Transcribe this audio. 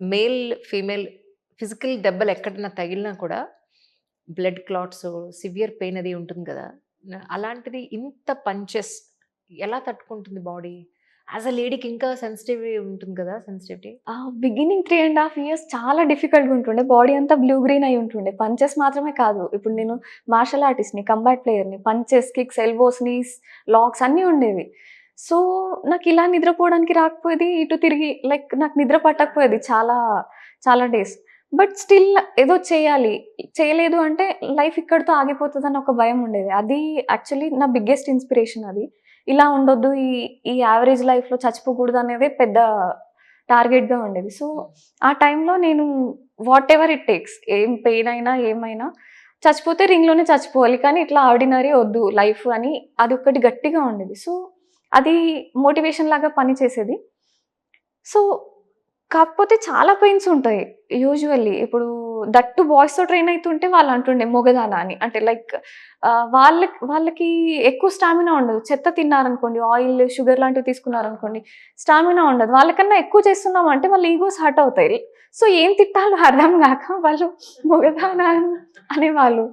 Male female physical దెబ్బలు ఎక్కడన్నా తగిలినా కూడా బ్లడ్ క్లాట్స్ సివియర్ పెయిన్ అది ఉంటుంది కదా. అలాంటిది ఇంత పంచెస్ ఎలా తట్టుకుంటుంది బాడీ? యాజ్ అ లేడీకి ఇంకా సెన్సిటివ్ ఉంటుంది కదా సెన్సిటివిటీ? ఆ beginning three and half years చాలా డిఫికల్ట్గా ఉంటుండే. బాడీ అంతా బ్లూ గ్రీన్ అయి ఉంటుండే. పంచెస్ మాత్రమే కాదు. ఇప్పుడు నేను మార్షల్ ఆర్టిస్ట్ని combat ప్లేయర్ని punches kicks elbows knees locks అన్నీ ఉండేవి. సో నాకు ఇలా నిద్రపోవడానికి రాకపోయేది ఇటు తిరిగి లైక్ నాకు నిద్ర పట్టకపోయేది చాలా చాలా డేస్. బట్ స్టిల్ ఏదో చేయాలి. చేయలేదు అంటే లైఫ్ ఇక్కడితో ఆగిపోతుందని ఒక భయం ఉండేది. అది యాక్చువల్లీ నా బిగ్గెస్ట్ ఇన్స్పిరేషన్ అది. ఇలా ఉండొద్దు ఈ ఈ యావరేజ్ లైఫ్లో చచ్చిపోకూడదు అనేది పెద్ద టార్గెట్గా ఉండేది. సో ఆ టైంలో నేను వాట్ ఎవర్ ఇట్ టేక్స్ ఏం పెయిన్ అయినా ఏమైనా చచ్చిపోతే రింగ్లోనే చచ్చిపోవాలి. కానీ ఇట్లా ఆర్డినరీ వద్దు లైఫ్ అని అది ఒకటి గట్టిగా ఉండేది. సో అది మోటివేషన్ లాగా పని చేసేది. సో కాకపోతే చాలా పెయిన్స్ ఉంటాయి యూజువల్లీ. ఇప్పుడు దట్టు బాయ్స్తో ట్రైన్ అవుతుంటే వాళ్ళు అంటుండే మొగదానా అని. అంటే లైక్ వాళ్ళ వాళ్ళకి ఎక్కువ స్టామినా ఉండదు. చెత్త తిన్నారనుకోండి ఆయిల్ షుగర్ లాంటివి తీసుకున్నారనుకోండి స్టామినా ఉండదు. వాళ్ళకన్నా ఎక్కువ చేస్తున్నాం అంటే వాళ్ళ ఈగోస్ హర్ట్ అవుతాయి. సో ఏం తిట్టాలో అర్థం కాక వాళ్ళు మొగదానా అనేవాళ్ళు.